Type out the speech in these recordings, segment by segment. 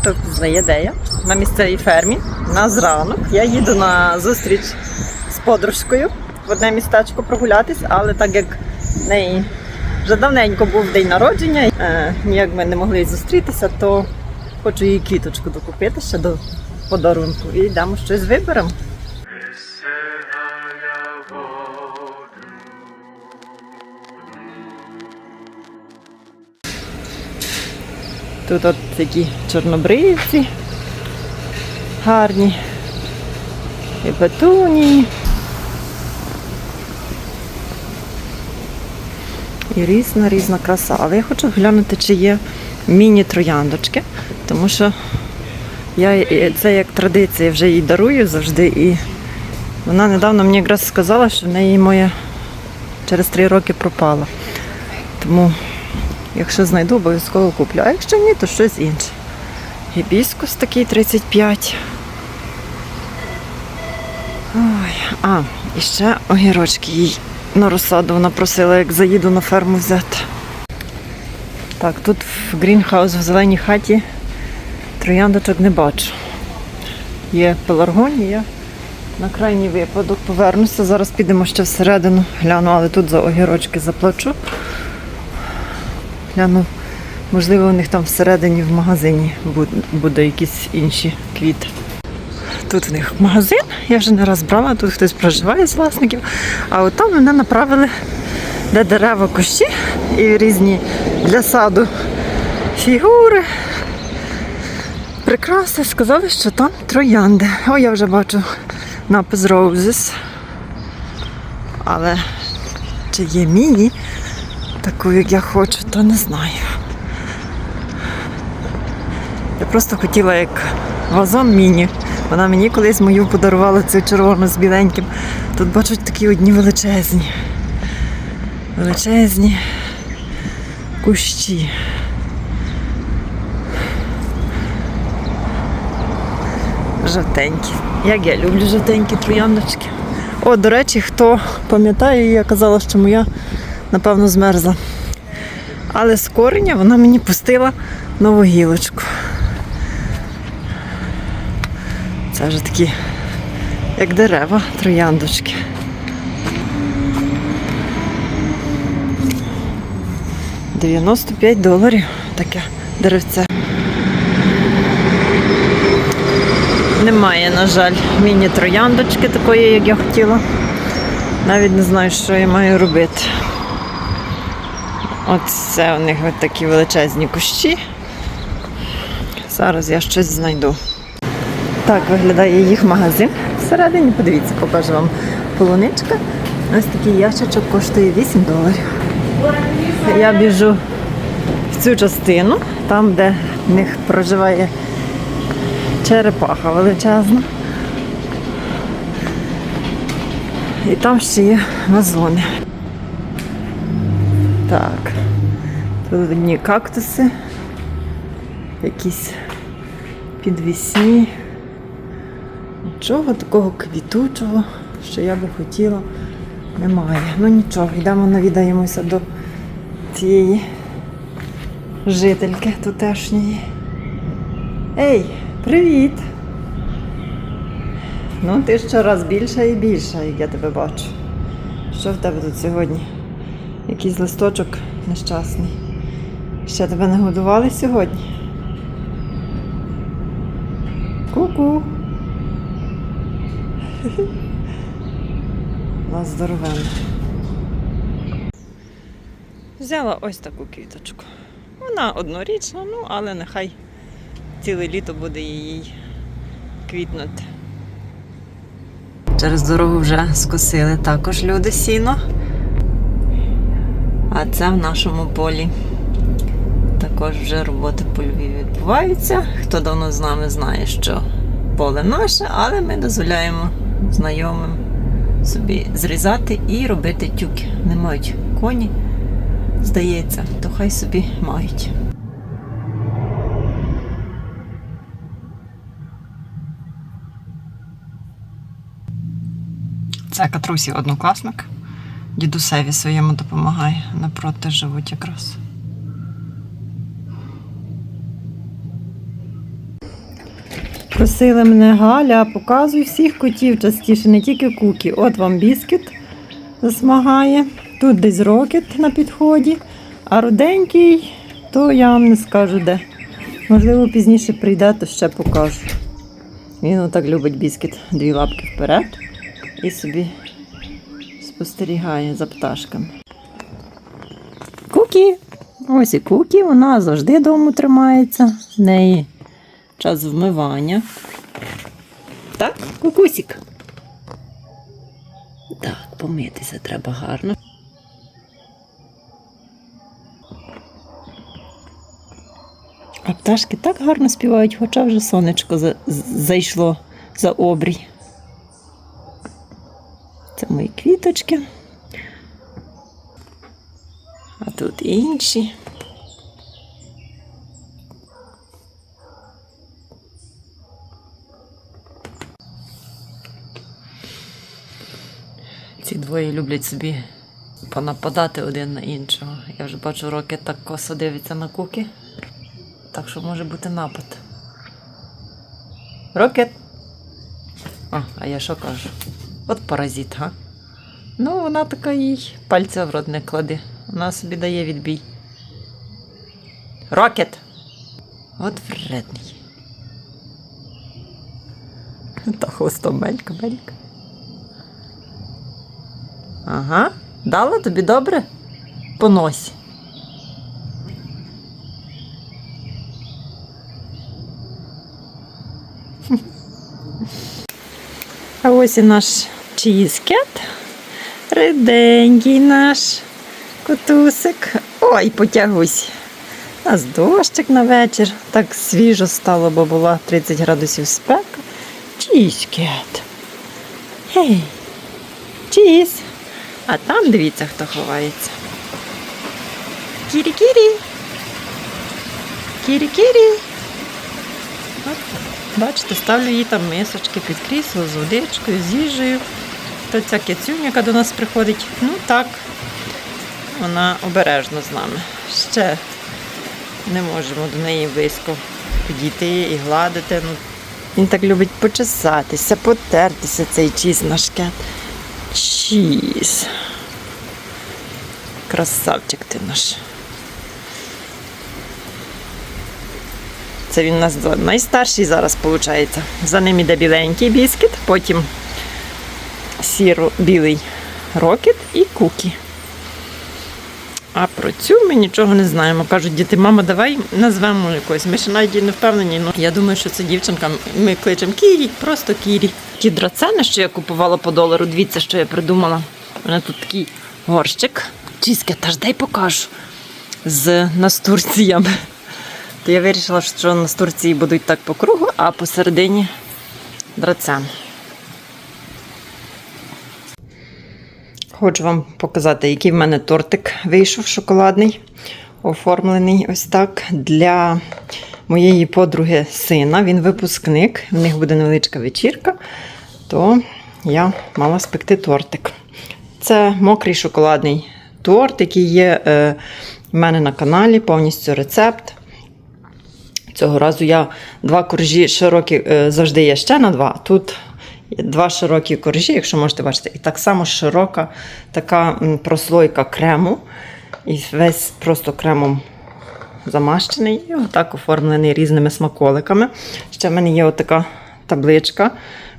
хто знає, де на місцевій фермі, на зранок. Я їду на зустріч з подружкою в одне містечко прогулятись, але так як в неї вже давненько був день народження, е, ніяк ми не могли зустрітися, то хочу їй квіточку докупити ще до подарунку. І йдемо щось виберемо. Тут от такі чорнобривці гарні. І петунії. І різна різна краса. Але я хочу глянути, чи є міні-трояндочки, тому що я це як традиція вже їй дарую завжди. І вона недавно мені якраз сказала, що в неї моя через три роки пропала. Тому Якщо знайду, обов'язково куплю. А якщо ні, то щось інше. Гібіскус такий 35. Ой, а, і ще огірочки їй на розсаду вона просила, як заїду на ферму взяти. Так, тут в грінхаус в зеленій хаті трояндочок не бачу. Є пеларгонія. На крайній випадок повернуся. Зараз підемо ще всередину, гляну, але тут за огірочки заплачу. Гляну, можливо, у них там всередині в магазині буде, якісь інші квіти. Тут в них магазин, я вже не раз брала, тут хтось проживає з власників. А от там мене направили, де дерева кущі і різні для саду фігури. Прикраси сказали, що там троянди. О, я вже бачу напис Roses. Але чи є міні? Таку, як я хочу, то не знаю. Я просто хотіла як вазон міні. Вона мені колись мою подарувала цю червону з біленьким. Тут бачать такі одні величезні. Величезні кущі. Жовтенькі. Як я люблю жовтенькі трояндочки. О, до речі, хто пам'ятає, я казала, що моя напевно, змерзла. Але з кореня вона мені пустила нову гілочку. Це вже такі, як дерева, трояндочки. Дев'яносто п'ять доларів таке деревце. Немає, на жаль, міні-трояндочки такої, як я хотіла. Навіть не знаю, що я маю робити. Оце у них от такі величезні кущі. Зараз я щось знайду. Так виглядає їх магазин всередині. Подивіться, покажу вам полуничка. Ось такий ящичок коштує 8 доларів. Я біжу в цю частину, там, де в них проживає черепаха величезна. І там ще є вазони. Так. Тут одні кактуси, якісь підвісні. Нічого такого квітучого, що я би хотіла, немає. Ну нічого, йдемо навідаємося до цієї жительки тутешньої. Ей, привіт! Ну, ти щораз більша і більша, як я тебе бачу. Що в тебе тут сьогодні? Якийсь листочок нещасний. Ще тебе не годували сьогодні? Ку-ку. Нас здоровенна. Взяла ось таку квіточку. Вона однорічна, ну, але нехай ціле літо буде їй квітнути. Через дорогу вже скосили також люди сіно. А це в нашому полі. Також вже роботи польові відбуваються. Хто давно з нами знає, що поле наше, але ми дозволяємо знайомим собі зрізати і робити тюки. Не мають коні, здається, то хай собі мають. Це Катрусі однокласник. Дідусеві своєму допомагає. Напроти живуть якраз. Просили мене Галя, показуй всіх котів частіше, не тільки кукі. От вам біскіт засмагає. Тут десь рокет на підході, а руденький, то я вам не скажу де. Можливо, пізніше прийде, то ще покажу. Він отак любить біскіт. Дві лапки вперед і собі спостерігає за пташками. Кукі. Ось і кукі, вона завжди вдома тримається. В неї час вмивання. Так, кукусік. Так, помитися треба гарно. А пташки так гарно співають, хоча вже сонечко за- зайшло за обрій. Це мої квіточки. А тут інші. Люблять собі понападати один на іншого. Я вже бачу, роки так косо дивиться на куки. Так що може бути напад. Рокет. О, а я що кажу? От паразит, га? Ну, вона така їй пальця в рот не кладе. Вона собі дає відбій. Рокет! От вредний. Та хвостом белька, белька. Ага. Дала тобі добре? По носі. А ось і наш чізкет. Риденький наш котусик. Ой, потягусь. У нас дощик на вечір. Так свіжо стало, бо була 30 градусів спека. Чізкет. Гей. Чіз. А там дивіться, хто ховається. Кірі-кірі. Кірі-кірі. Бачите, ставлю їй там мисочки під крісло з водичкою, з їжею. То ця кицюня, яка до нас приходить, ну так, вона обережно з нами. Ще не можемо до неї близько підійти і гладити. Ну, він так любить почесатися, потертися цей чіз наш кет. Чіз. Красавчик ти наш. Це він у нас найстарший зараз виходить. За ним іде біленький біскіт, потім сіро-білий рокет і кукі. А про цю ми нічого не знаємо. Кажуть, діти, мама, давай назвемо якось. Ми ще навіть не впевнені. Ну, я думаю, що це дівчинка. Ми кличемо Кірі, просто Кірі. Ті драцени, що я купувала по долару, дивіться, що я придумала. У мене тут такий горщик. Чізки, та ж дай покажу. З настурціями. То я вирішила, що настурції будуть так по кругу, а посередині драцен. Хочу вам показати, який в мене тортик вийшов шоколадний, оформлений ось так для моєї подруги сина. Він випускник, в них буде невеличка вечірка, то я мала спекти тортик. Це мокрий шоколадний торт, який є е, в мене на каналі, повністю рецепт. Цього разу я два коржі широкі, е, завжди є ще на два. Тут два широкі коржі, якщо можете бачити, і так само широка така прослойка крему. І весь просто кремом замащений. І отак оформлений різними смаколиками. Ще в мене є отака табличка.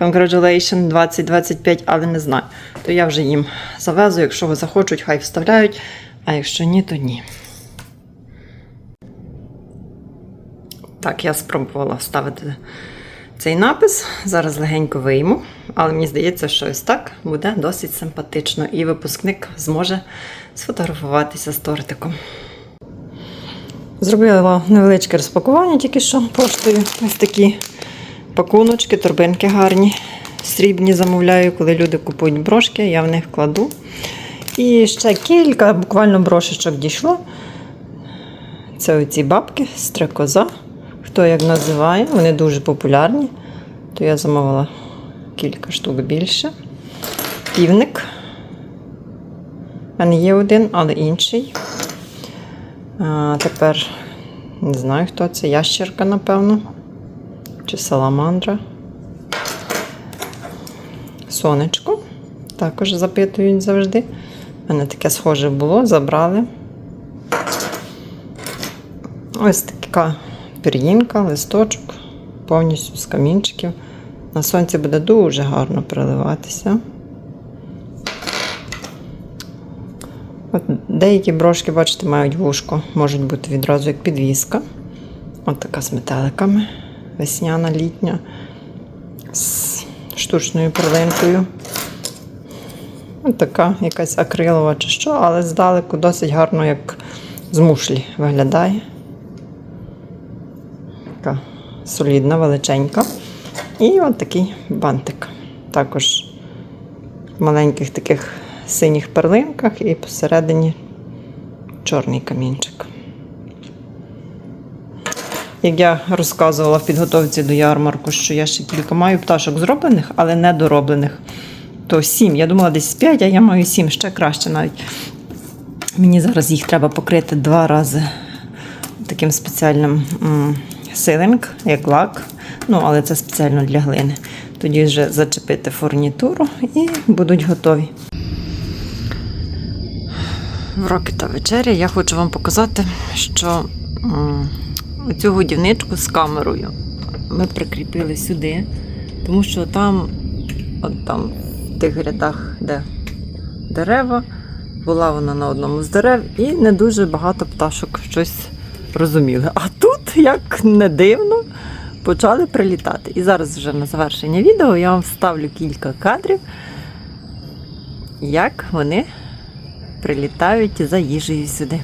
Congratulations 2025, але не знаю. То я вже їм завезу. Якщо захочуть, хай вставляють. А якщо ні, то ні. Так, я спробувала вставити цей напис. Зараз легенько вийму, але мені здається, що ось так буде досить симпатично, і випускник зможе сфотографуватися з тортиком. Зробила невеличке розпакування тільки що поштою. Ось такі пакуночки, торбинки гарні. Срібні замовляю, коли люди купують брошки, я в них кладу. І ще кілька буквально брошечок дійшло. Це оці бабки, стрекоза. Хто як називає, вони дуже популярні. То я замовила кілька штук більше. Півник. У мене є один, але інший. А, тепер не знаю, хто це. Ящерка, напевно. чи саламандра. Сонечко. Також запитують завжди. У мене таке схоже було, забрали. Ось така пір'їнка, листочок, повністю з камінчиків. На сонці буде дуже гарно приливатися. От деякі брошки, бачите, мають вушко, можуть бути відразу як підвіска. От така з метеликами. Весняна, літня, з штучною перлинкою. Ось така якась акрилова чи що, але здалеку досить гарно, як з мушлі виглядає. Така солідна, величенька. І от такий бантик. Також в маленьких таких синіх перлинках і посередині чорний камінчик. Як я розказувала в підготовці до ярмарку, що я ще кілька маю пташок зроблених, але не дороблених, то сім. Я думала десь п'ять, а я маю сім, ще краще навіть. Мені зараз їх треба покрити два рази таким спеціальним силинг, як лак. Ну, але це спеціально для глини. Тоді вже зачепити фурнітуру і будуть готові. В роки та вечері я хочу вам показати, що м, оцю годівничку з камерою ми прикріпили сюди, тому що там, от там, в тих рядах, де дерева, була вона на одному з дерев, і не дуже багато пташок щось розуміли. А тут, як не дивно, почали прилітати. І зараз вже на завершення відео я вам вставлю кілька кадрів, як вони прилітають за їжею сюди.